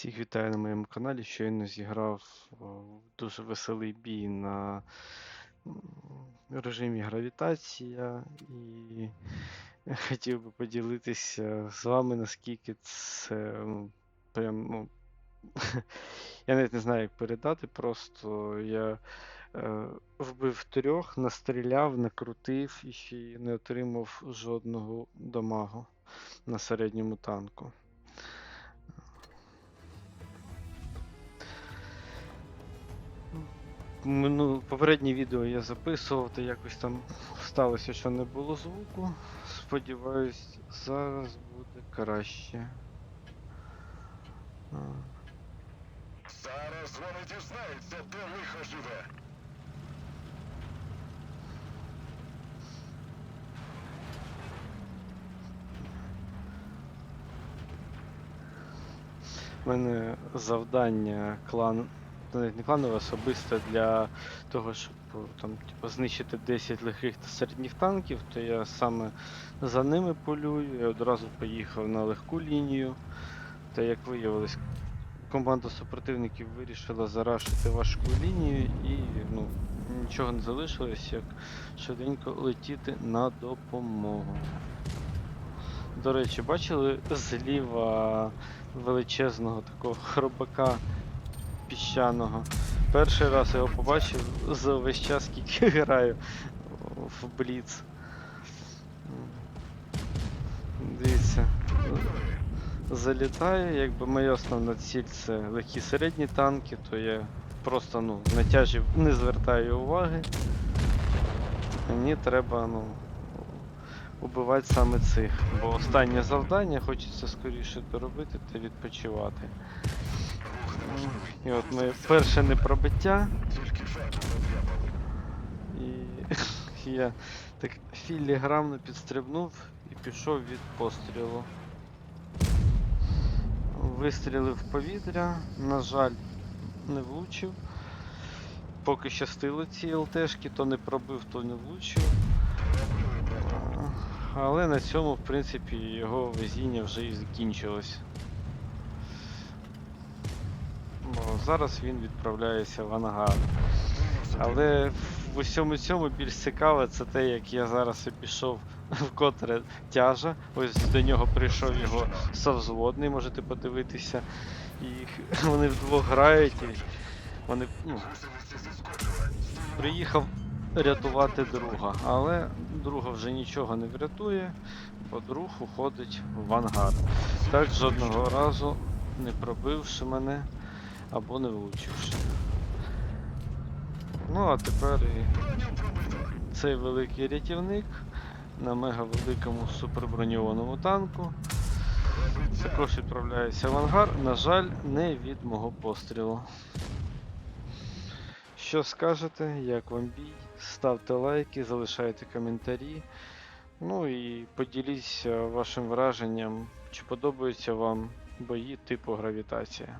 Всіх вітаю на моєму каналі. Щойно зіграв дуже веселий бій на режимі гравітація і хотів би поділитися з вами, наскільки це прям, ну, я навіть не знаю, як передати. Просто я е, вбив трьох, настріляв, накрутив і ще не отримав жодного дамагу на середньому танку. Мину, попереднє відео я записував, та якось там сталося, що не було звуку. Сподіваюсь, зараз буде краще. Зараз вони дізнаються, де лихо живе. У мене завдання клан. Навіть Не кланове особисте для того, щоб там, типу, знищити 10 легких та середніх танків, то я саме за ними полюю. Я одразу поїхав на легку лінію. Та як виявилось, команда супротивників вирішила зарашити важку лінію і ну, нічого не залишилось, як швиденько летіти на допомогу. До речі, бачили зліва величезного такого хробака піщаного. Перший раз його побачив за весь час, скільки граю в Бліц. Дивіться. Залітаю, якби моя основна ціль це легкі середні танки, то я просто ну, на тяжі не звертаю уваги. Мені треба ну, убивати саме цих. Бо останнє завдання хочеться скоріше доробити та відпочивати. І от моє перше непробиття. І я так філіграмно підстрибнув і пішов від пострілу. Вистрілив в повітря, на жаль, не влучив. Поки щастило ці ЛТшки, то не пробив, то не влучив. Але на цьому, в принципі, його везіння вже і закінчилось. Зараз він відправляється в ангар. Але в усьому цьому більш цікаве це те, як я зараз обійшов вкотре тяжа. Ось до нього прийшов його совзводний, можете подивитися. І вони вдвох грають. І вони ну, приїхав рятувати друга, але друга вже нічого не врятує, бо друг уходить в ангар. Так жодного разу не пробивши мене або не влучивши. Ну а тепер і цей великий рятівник на мега великому суперброньованому танку. Також відправляється в ангар, на жаль, не від мого пострілу. Що скажете, як вам бій? Ставте лайки, залишайте коментарі. Ну і поділіться вашим враженням, чи подобаються вам бої типу гравітація.